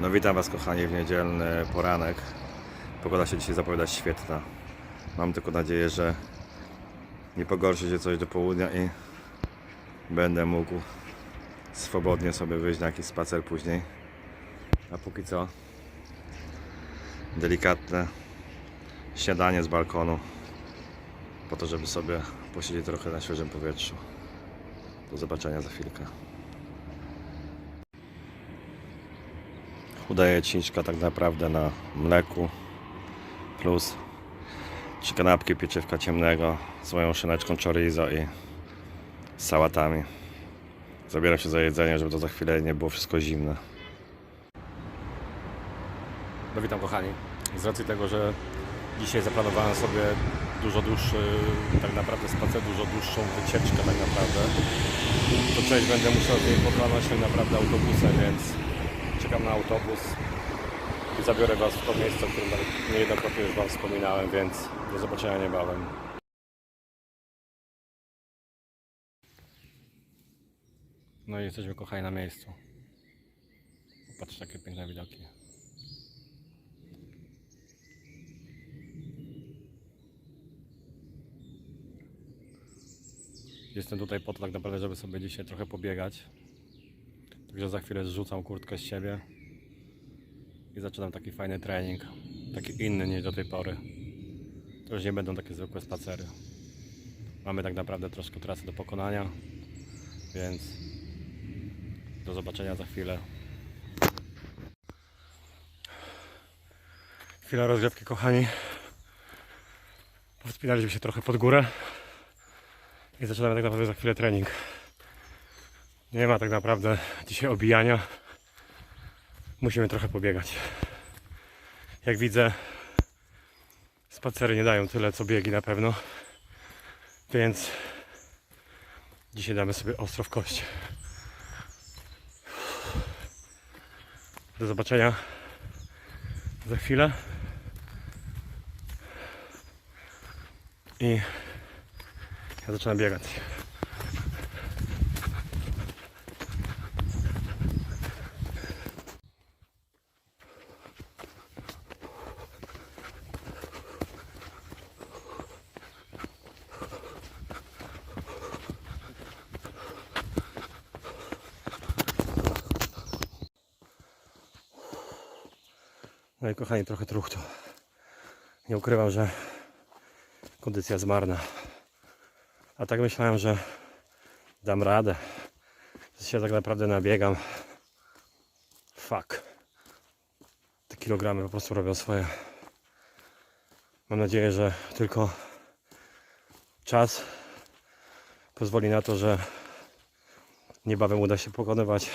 No witam Was kochani w niedzielny poranek. Pogoda się dzisiaj zapowiada świetna. Mam tylko nadzieję, że nie pogorszy się coś do południa i będę mógł swobodnie sobie wyjść na jakiś spacer później. A póki co delikatne śniadanie z balkonu po to, żeby sobie posiedzieć trochę na świeżym powietrzu. Do zobaczenia za chwilkę. Udaje cińczka tak naprawdę na mleku plus trzy kanapki pieczywka ciemnego z moją szyneczką chorizo i sałatami. Zabieram się za jedzenie, żeby to za chwilę nie było wszystko zimne. No witam kochani. Z racji tego, że dzisiaj zaplanowałem sobie dużo dłuższy, tak naprawdę spacer, dużo dłuższą wycieczkę tak naprawdę, to część będę musiał z niej pokonać tak naprawdę autobusem, więc czekam na autobus i zabiorę Was w to miejsce, o którym niejednokrotnie już Wam wspominałem, więc do zobaczenia niebawem. No i jesteśmy kochani na miejscu. Patrzcie jakie piękne widoki. Jestem tutaj po to tak naprawdę, żeby sobie dzisiaj trochę pobiegać. Także za chwilę zrzucam kurtkę z siebie i zaczynam taki fajny trening. Taki inny niż do tej pory. To już nie będą takie zwykłe spacery. Mamy tak naprawdę troszkę trasy do pokonania, więc do zobaczenia za chwilę. Chwila rozgrzewki, kochani. Wspinaliśmy się trochę pod górę i zaczynamy tak naprawdę za chwilę trening. Nie ma tak naprawdę dzisiaj obijania. Musimy trochę pobiegać. Jak widzę, spacery nie dają tyle co biegi na pewno. Więc dzisiaj damy sobie ostro w kość. Do zobaczenia za chwilę. I ja zaczynam biegać. No i kochani, trochę truchtu. Nie ukrywam, że kondycja jest marna. A tak myślałem, że dam radę. Że się tak naprawdę nabiegam. Fuck. Te kilogramy po prostu robią swoje. Mam nadzieję, że tylko czas pozwoli na to, że niebawem uda się pokonywać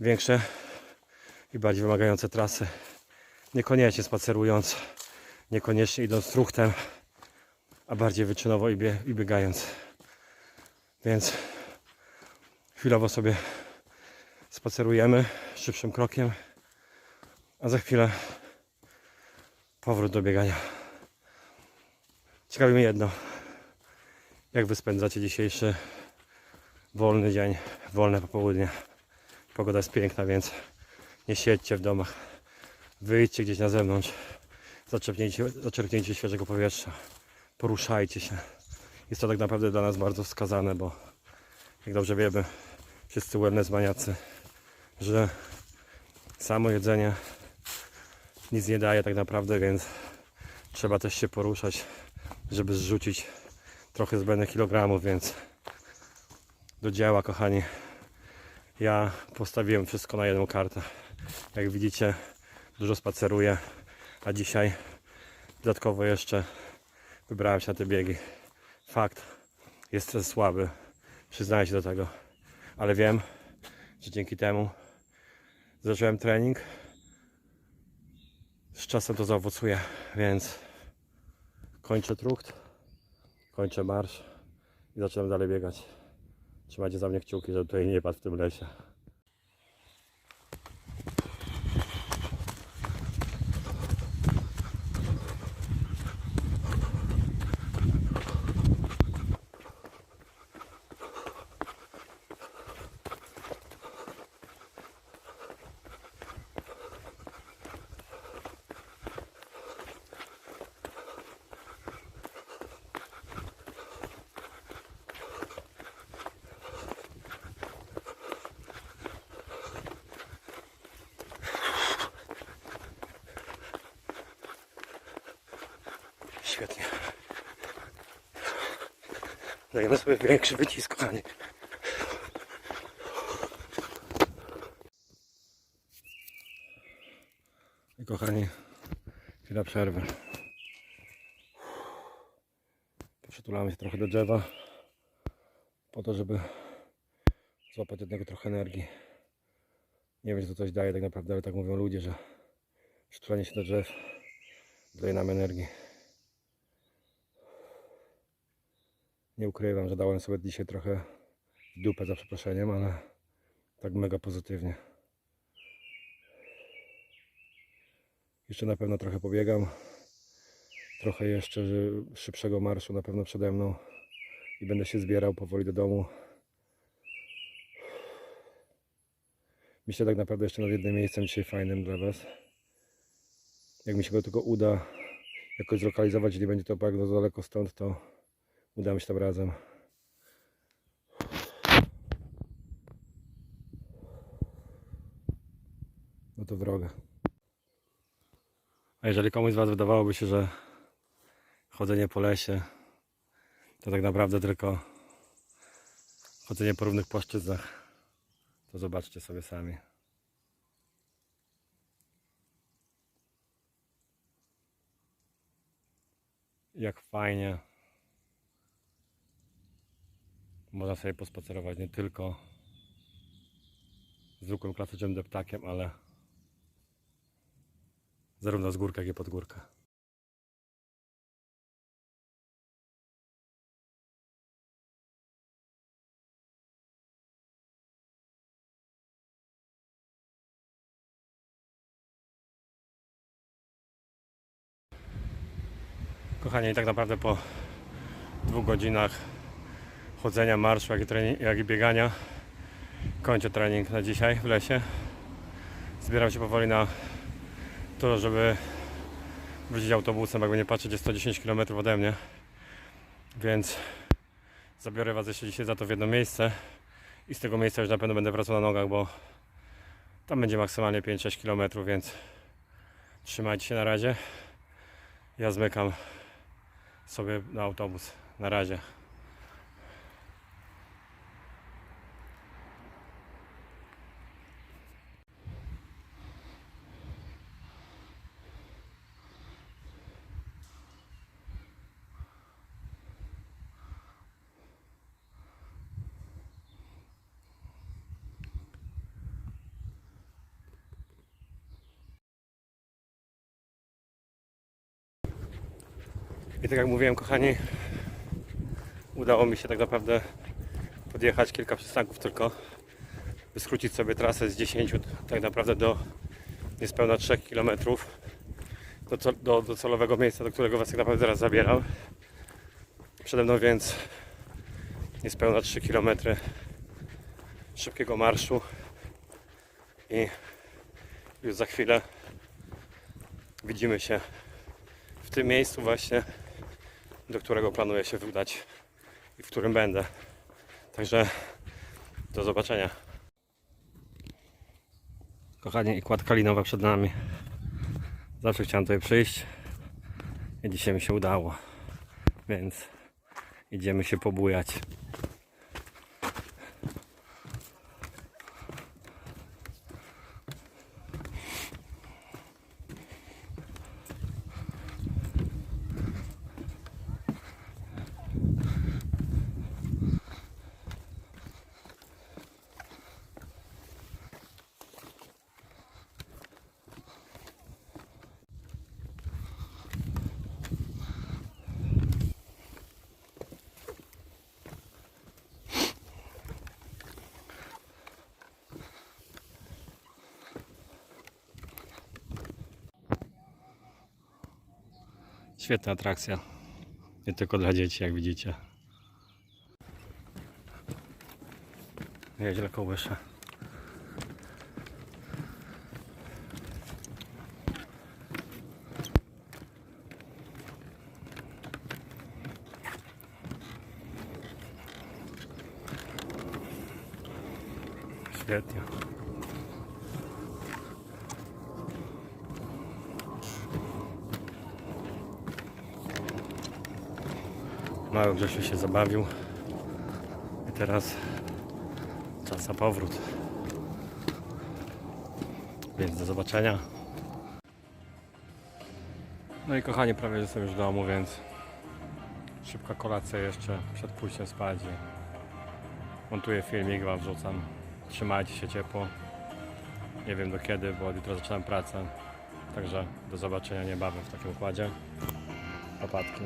większe i bardziej wymagające trasy. Niekoniecznie spacerując, niekoniecznie idąc truchtem, a bardziej wyczynowo i, bie, i biegając. Więc chwilowo sobie spacerujemy szybszym krokiem, a za chwilę powrót do biegania. Ciekawi mnie jedno, jak wy spędzacie dzisiejszy wolny dzień, wolne popołudnie. Pogoda jest piękna, więc nie siedźcie w domach. Wyjdźcie gdzieś na zewnątrz. Zaczerpnijcie, zaczerpnijcie świeżego powietrza. Poruszajcie się. Jest to tak naprawdę dla nas bardzo wskazane, bo jak dobrze wiemy, wszyscy wellness maniacy, że samo jedzenie nic nie daje tak naprawdę, więc trzeba też się poruszać, żeby zrzucić trochę zbędnych kilogramów, więc do dzieła, kochani. Ja postawiłem wszystko na jedną kartę. Jak widzicie, dużo spaceruję, a dzisiaj dodatkowo jeszcze wybrałem się na te biegi. Fakt, jest stres słaby, przyznaję się do tego, ale wiem, że dzięki temu zacząłem trening. Z czasem to zaowocuje, więc kończę trucht, kończę marsz i zaczynam dalej biegać. Trzymajcie za mnie kciuki, żeby tutaj nie padł w tym lesie. Świetnie. Dajemy sobie większy wycisk, kochani. I kochani, chwila przerwy. Przytulamy się trochę do drzewa po to, żeby złapać od niego trochę energii. Nie wiem, czy to coś daje tak naprawdę, ale tak mówią ludzie, że przytulanie się do drzew daje nam energii. Nie ukrywam, że dałem sobie dzisiaj trochę w dupę za przeproszeniem, ale tak mega pozytywnie. Jeszcze na pewno trochę pobiegam. Trochę jeszcze szybszego marszu na pewno przede mną i będę się zbierał powoli do domu. Myślę tak naprawdę jeszcze nad jednym miejscem dzisiaj fajnym dla Was. Jak mi się go tylko uda jakoś zlokalizować, nie będzie to bardzo daleko stąd, to uda mi się tam razem. No to w drogę. A jeżeli komuś z Was wydawałoby się, że chodzenie po lesie to tak naprawdę tylko chodzenie po równych płaszczyznach, to zobaczcie sobie sami. Jak fajnie można sobie pospacerować nie tylko zwykłym klasycznym deptakiem, ale zarówno z górka, jak i pod górkę. Kochani, tak naprawdę po dwóch godzinach chodzenia, marszu, jak i, trening, jak i biegania kończę trening na dzisiaj w lesie. Zbieram się powoli na to, żeby wrócić autobusem, jakby nie patrzeć, jest 110 km ode mnie. Więc zabiorę Was jeszcze dzisiaj za to w jedno miejsce i z tego miejsca już na pewno będę wracał na nogach, bo tam będzie maksymalnie 5-6 km, więc trzymajcie się na razie. Ja zmykam sobie na autobus. Na razie. Tak jak mówiłem, kochani, udało mi się tak naprawdę podjechać kilka przystanków tylko, by skrócić sobie trasę z 10 tak naprawdę do niespełna 3 km do, do docelowego miejsca, do którego Was tak naprawdę teraz zabieram. Przede mną więc niespełna 3 km szybkiego marszu i już za chwilę widzimy się w tym miejscu właśnie, do którego planuję się udać i w którym będę. Także do zobaczenia. Kochani, i kładka linowa przed nami. Zawsze chciałem tutaj przyjść i dzisiaj mi się udało. Więc idziemy się pobujać. Świetna atrakcja. Nie tylko dla dzieci, jak widzicie. Nieźle kołysze. Świetnie. Mały Grzesiu się zabawił. I teraz czas na powrót. Więc do zobaczenia. No i kochani, prawie jestem już w domu, więc szybka kolacja jeszcze przed pójściem spać. Montuję filmik, wam wrzucam. Trzymajcie się ciepło. Nie wiem do kiedy, bo od jutra zaczynam pracę. Także do zobaczenia niebawem w takim układzie. Papatki.